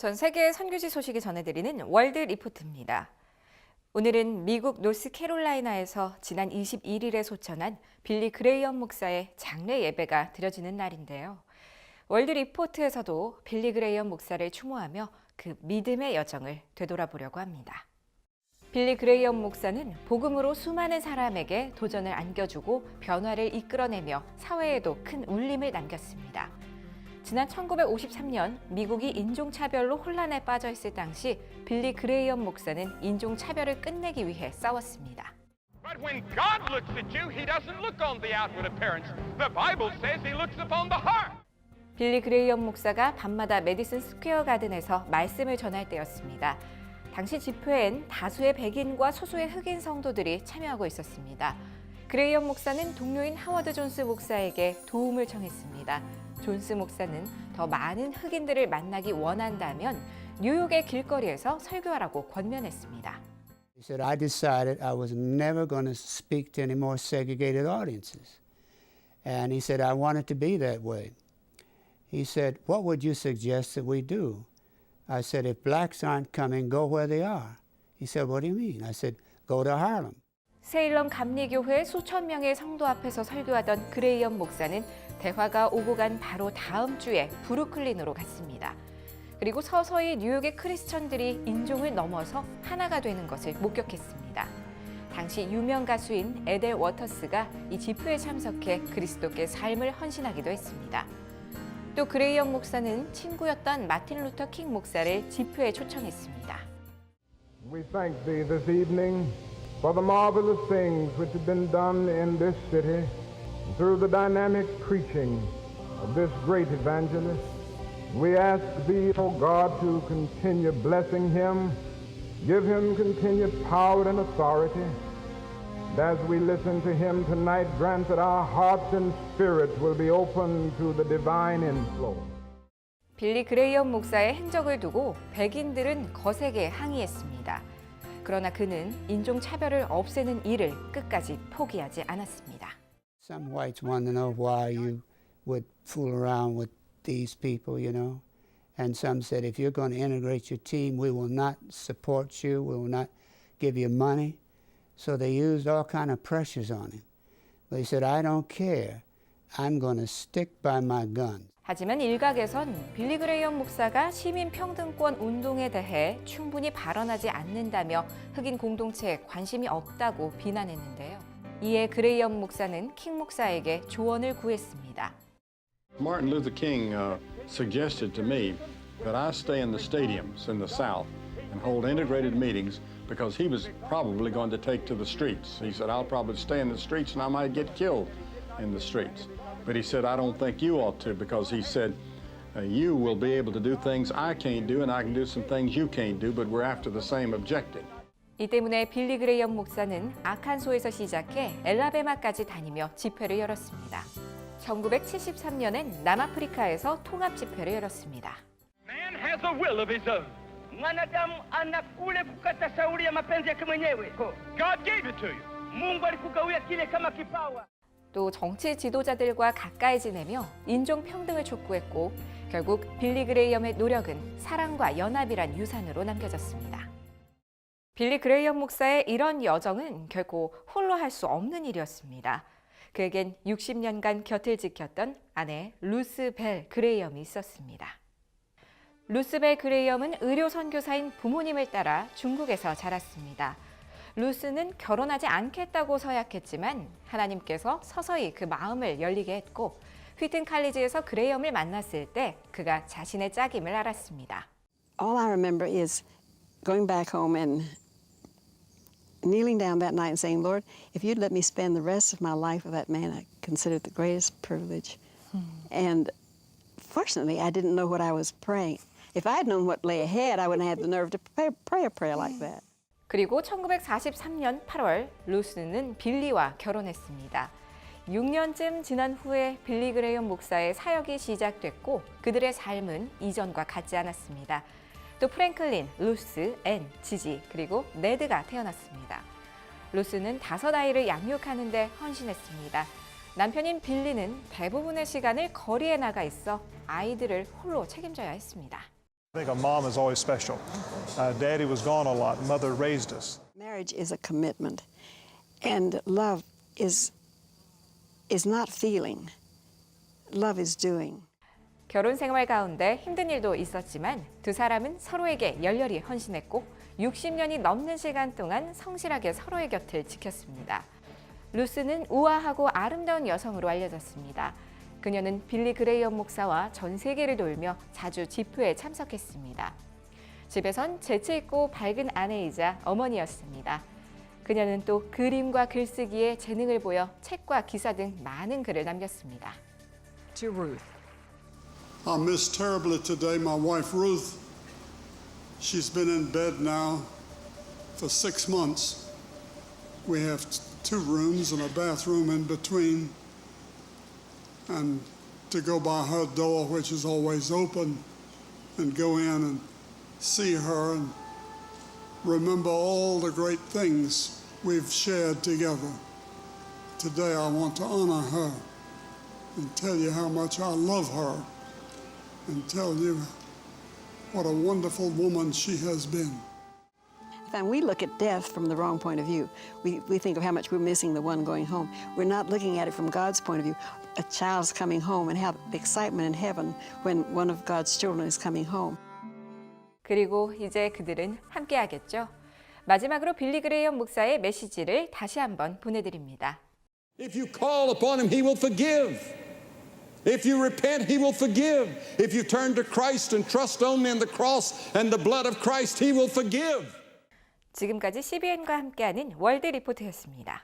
전 세계 선교지 소식이 전해드리는 월드 리포트입니다. 오늘은 미국 노스캐롤라이나에서 지난 21일에 소천한 빌리 그레이엄 목사의 장례 예배가 드려지는 날인데요. 월드 리포트에서도 빌리 그레이엄 목사를 추모하며 그 믿음의 여정을 되돌아보려고 합니다. 빌리 그레이엄 목사는 복음으로 수많은 사람에게 도전을 안겨주고 변화를 이끌어내며 사회에도 큰 울림을 남겼습니다. 지난 1953년 미국이 인종차별로 혼란에 빠져 있을 당시 빌리 그레이엄 목사는 인종차별을 끝내기 위해 싸웠습니다. 빌리 그레이엄 목사가 밤마다 메디슨 스퀘어 가든에서 말씀을 전할 때였습니다. 당시 집회엔 다수의 백인과 소수의 흑인 성도들이 참여하고 있었습니다. 그레이엄 목사는 동료인 하워드 존스 목사에게 도움을 청했습니다. 존스 목사는 더 많은 흑인들을 만나기 원한다면 뉴욕의 길거리에서 설교하라고 권면했습니다. He said, I decided I was never going to speak to any more segregated audiences. And he said, I want it to be that way. He said, What would you suggest that we do? I said, If blacks aren't coming, go where they are. He said, What do you mean? I said, Go to Harlem. 세일럼 감리교회 수천 명의 성도 앞에서 설교하던 그레이엄 목사는 대화가 오고 간 바로 다음 주에 브루클린으로 갔습니다. 그리고 서서히 뉴욕의 크리스천들이 인종을 넘어서 하나가 되는 것을 목격했습니다. 당시 유명 가수인 에델 워터스가 이 집회에 참석해 그리스도께 삶을 헌신하기도 했습니다. 또 그레이엄 목사는 친구였던 마틴 루터 킹 목사를 집회에 초청했습니다. We thank thee this evening for the marvelous things which have been done in this city through the dynamic preaching of this great evangelist. We ask thee, O God, to continue blessing him, give him continued power and authority. And as we listen to him tonight, grant that our hearts and spirits will be open to the divine inflow. 빌리 그레이엄 목사의 행적을 두고 백인들은 거세게 항의했습니다. 그러나 그는 인종 차별을 없애는 일을 끝까지 포기하지 않았습니다. Some whites want to know why you would fool around with these people, you know. And some said, if you're going to integrate your team, we will not support you, we will not give you money. So they used all kind of pressures on him. But he said, I don't care. I'm going to stick by my guns. 하지만 일각에선 빌리 그레이엄 목사가 시민 평등권 운동에 대해 충분히 발언하지 않는다며 흑인 공동체에 관심이 없다고 비난했는데요. 이에 그레이엄 목사는 킹 목사에게 조언을 구했습니다. Martin Luther King uh, suggested to me that I stay in the stadiums in the South and hold integrated meetings because he was probably going to take to the streets. He said, I'll probably stay in the streets and I might get killed in the streets. But he said, I don't think you ought to because he said, uh, you will be able to do things I can't do and I can do some things you can't do, but we're after the same objective. 이 때문에 빌리 그레이엄 목사는 아칸소에서 시작해 엘라베마까지 다니며 집회를 열었습니다. 1973년엔 남아프리카에서 통합 집회를 열었습니다. Man has a will of his own. Mwanadamu ana kule kukata shauri ya mapenzi yake mwenyewe. God gave it to you. Mungu alikugawia kile kama kipawa. 또 정치 지도자들과 가까이 지내며 인종 평등을 촉구했고 결국 빌리 그레이엄의 노력은 사랑과 연합이란 유산으로 남겨졌습니다. 빌리 그레이엄 목사의 이런 여정은 결코 홀로 할 수 없는 일이었습니다. 그에겐 60년간 곁을 지켰던 아내 루스 벨 그레이엄이 있었습니다. 루스 벨 그레이엄은 의료 선교사인 부모님을 따라 중국에서 자랐습니다. 루스는 결혼하지 않겠다고 서약했지만 하나님께서 서서히 그 마음을 열리게 했고 휘튼 칼리지에서 그레이엄을 만났을 때 그가 자신의 짝임을 알았습니다. all I remember is going back home and kneeling down that night and saying, Lord, if you'd let me spend the rest of my life with that man, I consider it the greatest privilege. And fortunately, I didn't know what I was praying. If I had known what lay ahead, I wouldn't have the nerve to pray, a prayer like that. 그리고 1943년 8월 루스는 빌리와 결혼했습니다. 6년쯤 지난 후에 빌리 그레이엄 목사의 사역이 시작됐고 그들의 삶은 이전과 같지 않았습니다. 또 프랭클린, 루스, 앤, 지지, 그리고 네드가 태어났습니다. 루스는 다섯 아이를 양육하는 데 헌신했습니다. 남편인 빌리는 대부분의 시간을 거리에 나가 있어 아이들을 홀로 책임져야 했습니다. I think a mom is always special. Uh, Daddy was gone a lot. Mother raised us. Marriage is a commitment, and love is is not feeling. Love is doing. 결혼 생활 가운데 힘든 일도 있었지만 두 사람은 서로에게 열렬히 헌신했고 60년이 넘는 시간 동안 성실하게 서로의 곁을 지켰습니다. 루스는 우아하고 아름다운 여성으로 알려졌습니다. 그녀는 빌리 그레이엄 목사와 전 세계를 돌며 자주 집회에 참석했습니다. 집에선 재치 있고 밝은 아내이자 어머니였습니다. 그녀는 또 그림과 글쓰기에 재능을 보여 책과 기사 등 많은 글을 남겼습니다. to Ruth. I miss terribly today my wife Ruth. She's been in bed now for six months. We have two rooms and a bathroom in between. And to go by her door, which is always open, and go in and see her and remember all the great things we've shared together. Today I want to honor her and tell you how much I love her and tell you what a wonderful woman she has been. And we look at death from the wrong point of view. We, we think of how much we're missing the one going home. We're not looking at it from God's point of view A child's coming home and have the excitement in heaven when one of God's children is coming home. 그리고 이제 그들은 함께하겠죠. 마지막으로 빌리 그레이엄 목사의 메시지를 다시 한번 보내드립니다. If you call upon him, he will forgive. If you repent, he will forgive. If you turn to Christ and trust only in the cross and the blood of Christ, he will forgive. 지금까지 CBN과 함께하는 월드 리포트였습니다.